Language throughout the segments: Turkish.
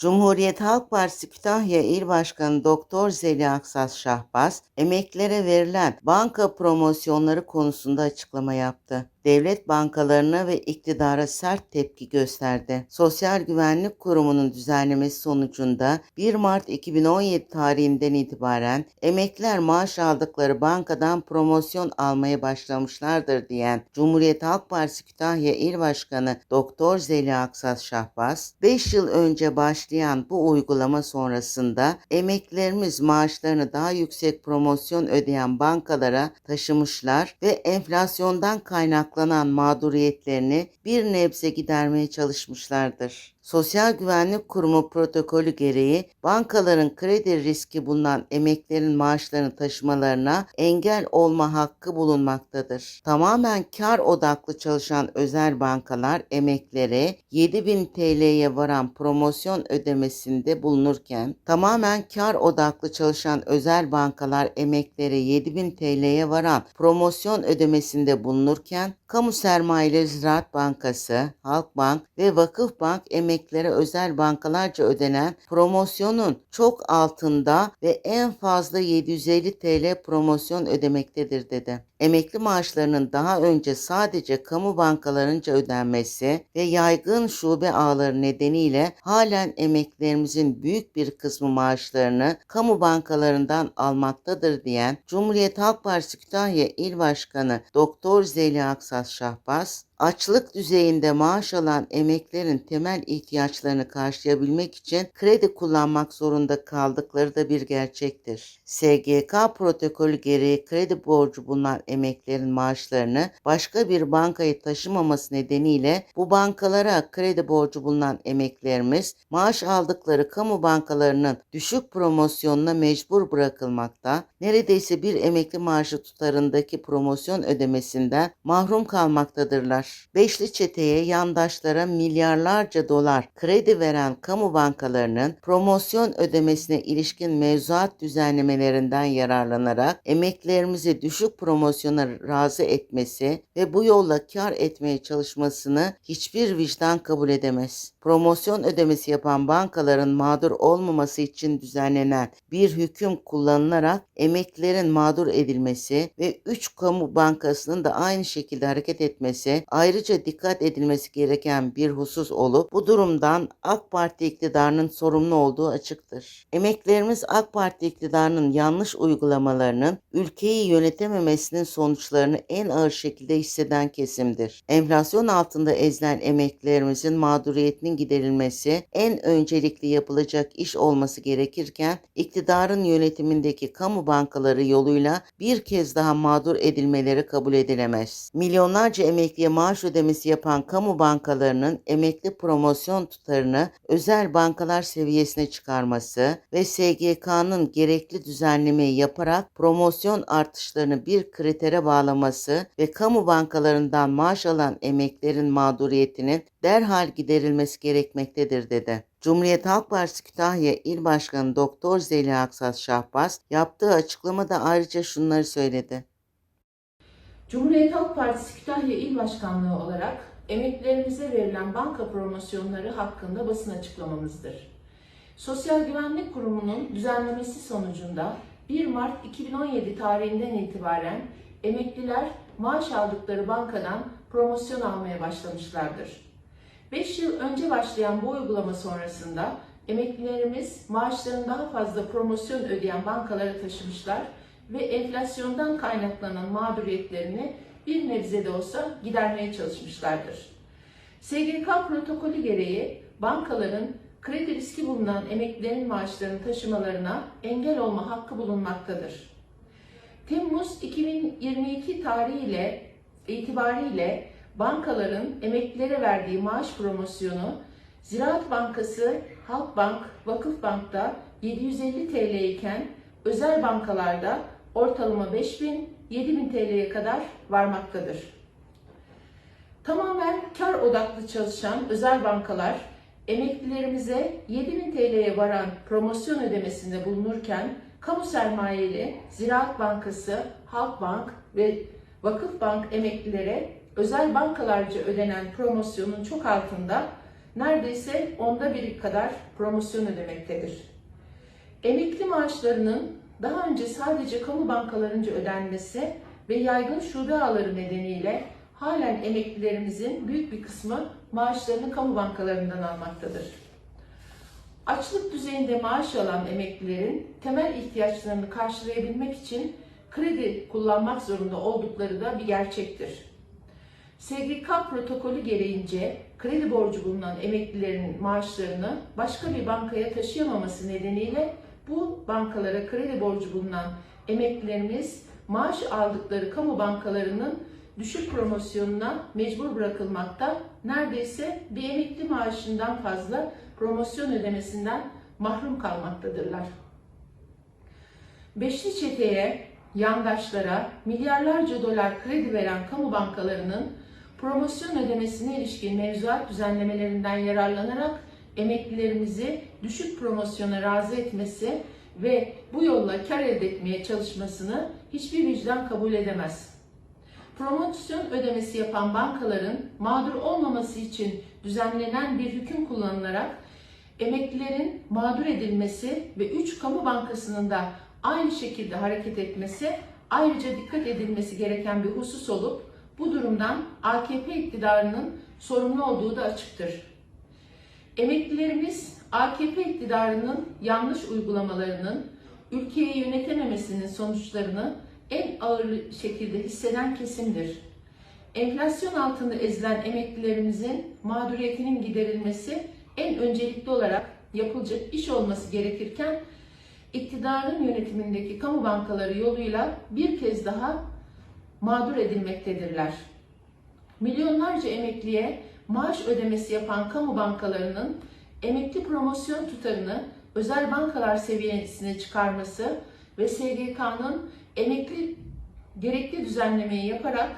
Cumhuriyet Halk Partisi Kütahya İl Başkanı Doktor Zeliha Aksas Şahbaz, emeklilere verilen banka promosyonları konusunda açıklama yaptı. Devlet bankalarına ve iktidara sert tepki gösterdi. Sosyal Güvenlik Kurumu'nun düzenlemesi sonucunda 1 Mart 2017 tarihinden itibaren emekliler maaş aldıkları bankadan promosyon almaya başlamışlardır diyen Cumhuriyet Halk Partisi Kütahya İl Başkanı Doktor Zeliha Aksas Şahbaz, 5 yıl önce başlayan bu uygulama sonrasında emeklilerimiz maaşlarını daha yüksek promosyon ödeyen bankalara taşımışlar ve enflasyondan kaynaklanan mağduriyetlerini bir nebze gidermeye çalışmışlardır. Sosyal Güvenlik Kurumu protokolü gereği bankaların kredi riski bulunan emeklerin maaşlarını taşımalarına engel olma hakkı bulunmaktadır. Tamamen kar odaklı çalışan özel bankalar emeklere 7000 TL'ye varan promosyon ödemesinde bulunurken tamamen kar odaklı çalışan özel bankalar emeklere 7000 TL'ye varan promosyon ödemesinde bulunurken Kamu Sermayeli Ziraat Bankası, Halkbank ve Vakıfbank emeklilere özel bankalarca ödenen promosyonun çok altında ve en fazla 750 TL promosyon ödemektedir dedi. Emekli maaşlarının daha önce sadece kamu bankalarınca ödenmesi ve yaygın şube ağları nedeniyle halen emeklilerimizin büyük bir kısmı maaşlarını kamu bankalarından almaktadır diyen Cumhuriyet Halk Partisi Kütahya İl Başkanı Doktor Zeliha Aksas Şahbaz, açlık düzeyinde maaş alan emeklerin temel ihtiyaçlarını karşılayabilmek için kredi kullanmak zorunda kaldıkları da bir gerçektir. SGK protokolü gereği kredi borcu bulunan emeklerin maaşlarını başka bir bankaya taşımaması nedeniyle bu bankalara kredi borcu bulunan emeklerimiz maaş aldıkları kamu bankalarının düşük promosyonuna mecbur bırakılmakta, neredeyse bir emekli maaşı tutarındaki promosyon ödemesinden mahrum kalmaktadırlar. Beşli çeteye yandaşlara milyarlarca dolar kredi veren kamu bankalarının promosyon ödemesine ilişkin mevzuat düzenlemelerinden yararlanarak emeklerimizi düşük promosyona razı etmesi ve bu yolla kar etmeye çalışmasını hiçbir vicdan kabul edemez. Promosyon ödemesi yapan bankaların mağdur olmaması için düzenlenen bir hüküm kullanılarak emeklilerin mağdur edilmesi ve 3 kamu bankasının da aynı şekilde hareket etmesi ayrıca dikkat edilmesi gereken bir husus olup bu durumdan AK Parti iktidarının sorumlu olduğu açıktır. Emeklerimiz AK Parti iktidarının yanlış uygulamalarının ülkeyi yönetememesinin sonuçlarını en ağır şekilde hisseden kesimdir. Enflasyon altında ezilen emeklilerimizin mağduriyetinin giderilmesi en öncelikli yapılacak iş olması gerekirken iktidarın yönetimindeki kamu bankaları yoluyla bir kez daha mağdur edilmeleri kabul edilemez. Milyonlarca emekliye maaş ödemesi yapan kamu bankalarının emekli promosyon tutarını özel bankalar seviyesine çıkarması ve SGK'nın gerekli düzenlemeyi yaparak promosyon artışlarını bir kritere bağlaması ve kamu bankalarından maaş alan emeklerin mağduriyetinin derhal giderilmesi gerekmektedir dedi. Cumhuriyet Halk Partisi Kütahya İl Başkanı Doktor Zeliha Aksas Şahbaz yaptığı açıklamada ayrıca şunları söyledi. Cumhuriyet Halk Partisi Kütahya İl Başkanlığı olarak emeklilerimize verilen banka promosyonları hakkında basın açıklamamızdır. Sosyal Güvenlik Kurumu'nun düzenlemesi sonucunda 1 Mart 2017 tarihinden itibaren emekliler maaş aldıkları bankadan promosyon almaya başlamışlardır. 5 yıl önce başlayan bu uygulama sonrasında emeklilerimiz maaşlarını daha fazla promosyon ödeyen bankalara taşımışlar ve enflasyondan kaynaklanan mağduriyetlerini bir nebze de olsa gidermeye çalışmışlardır. SGK protokolü gereği bankaların kredi riski bulunan emeklilerin maaşlarını taşımalarına engel olma hakkı bulunmaktadır. Temmuz 2022 tarihiyle itibariyle bankaların emeklilere verdiği maaş promosyonu Ziraat Bankası, Halkbank, Vakıfbank'ta 750 TL iken özel bankalarda ortalama 5000 7000 TL'ye kadar varmaktadır. Tamamen kar odaklı çalışan özel bankalar emeklilerimize 7000 TL'ye varan promosyon ödemesinde bulunurken kamu sermayeli Ziraat Bankası, Halkbank ve Vakıfbank emeklilere özel bankalarca ödenen promosyonun çok altında neredeyse onda biri kadar promosyon ödemektedir. Emekli maaşlarının daha önce sadece kamu bankalarınca ödenmesi ve yaygın şube ağları nedeniyle halen emeklilerimizin büyük bir kısmı maaşlarını kamu bankalarından almaktadır. Açlık düzeyinde maaş alan emeklilerin temel ihtiyaçlarını karşılayabilmek için kredi kullanmak zorunda oldukları da bir gerçektir. SGK protokolü gereğince kredi borcu bulunan emeklilerin maaşlarını başka bir bankaya taşıyamaması nedeniyle bu bankalara kredi borcu bulunan emeklilerimiz maaş aldıkları kamu bankalarının düşük promosyonuna mecbur bırakılmakta, neredeyse bir emekli maaşından fazla promosyon ödemesinden mahrum kalmaktadırlar. Beşli çeteye, yandaşlara milyarlarca dolar kredi veren kamu bankalarının promosyon ödemesine ilişkin mevzuat düzenlemelerinden yararlanarak emeklilerimizi düşük promosyona razı etmesi ve bu yolla kar elde etmeye çalışmasını hiçbir vicdan kabul edemez. Promosyon ödemesi yapan bankaların mağdur olmaması için düzenlenen bir hüküm kullanılarak emeklilerin mağdur edilmesi ve 3 kamu bankasının da aynı şekilde hareket etmesi ayrıca dikkat edilmesi gereken bir husus olup bu durumdan AKP iktidarının sorumlu olduğu da açıktır. Emeklilerimiz AKP iktidarının yanlış uygulamalarının ülkeyi yönetememesinin sonuçlarını en ağır şekilde hisseden kesimdir. Enflasyon altında ezilen emeklilerimizin mağduriyetinin giderilmesi en öncelikli olarak yapılacak iş olması gerekirken iktidarın yönetimindeki kamu bankaları yoluyla bir kez daha mağdur edilmektedirler. Milyonlarca emekliye maaş ödemesi yapan kamu bankalarının emekli promosyon tutarını özel bankalar seviyesine çıkarması ve SGK'nın emekli gerekli düzenlemeyi yaparak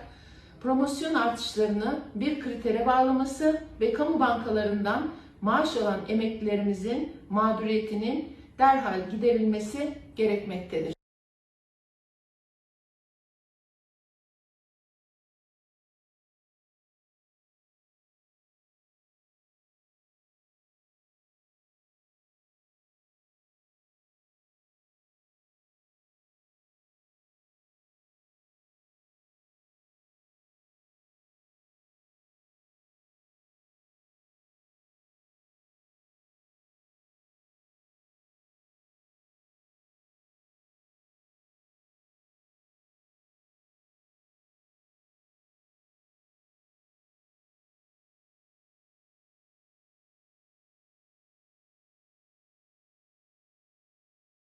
promosyon artışlarını bir kritere bağlaması ve kamu bankalarından maaş alan emeklilerimizin mağduriyetinin derhal giderilmesi gerekmektedir.